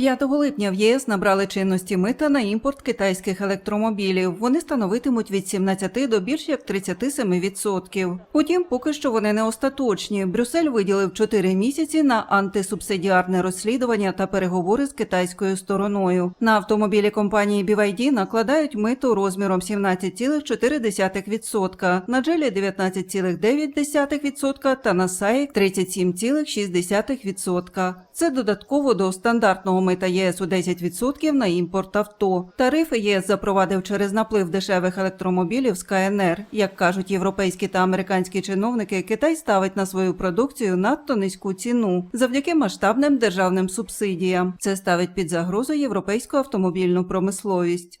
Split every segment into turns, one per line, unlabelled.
5 липня в ЄС набрали чинності мита на імпорт китайських електромобілів. Вони становитимуть від 17 до більш як 37%. Утім, поки що вони не остаточні. Брюссель виділив 4 місяці на антисубсидіарне розслідування та переговори з китайською стороною. На автомобілі компанії BYD накладають мито розміром 17,4%, на джелі 19,9% та на SAIC 37,6%. Це додатково до стандартного мита ЄС у 10% на імпорт авто. Тарифи ЄС запровадив через наплив дешевих електромобілів з КНР. Як кажуть європейські та американські чиновники, Китай ставить на свою продукцію надто низьку ціну завдяки масштабним державним субсидіям. Це ставить під загрозу європейську автомобільну промисловість.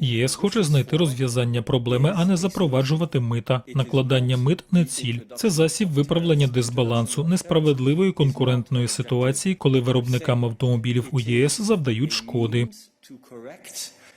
ЄС хоче знайти розв'язання проблеми, а не запроваджувати мита. Накладання мит не ціль. Це засіб виправлення дисбалансу, несправедливої конкурентної ситуації, коли виробникам автомобілів у ЄС завдають шкоди.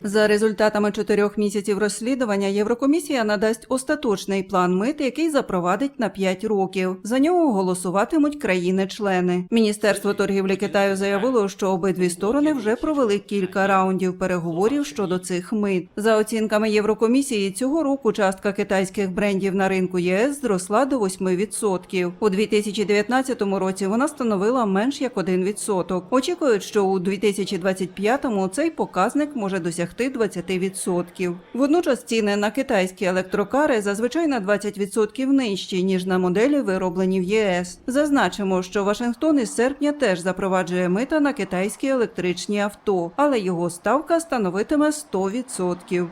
За результатами чотирьох місяців розслідування Єврокомісія надасть остаточний план мит, який запровадить на 5 років. За нього голосуватимуть країни-члени. Міністерство торгівлі Китаю заявило, що обидві сторони вже провели кілька раундів переговорів щодо цих мит. За оцінками Єврокомісії, цього року частка китайських брендів на ринку ЄС зросла до 8%. У 2019 році вона становила менш як 1%. Очікують, що у 2025-му цей показник може досягти 20%. Водночас ціни на китайські електрокари зазвичай на 20% нижчі, ніж на моделі, вироблені в ЄС. Зазначимо, що Вашингтон із серпня теж запроваджує мита на китайські електричні авто, але його ставка становитиме 100%.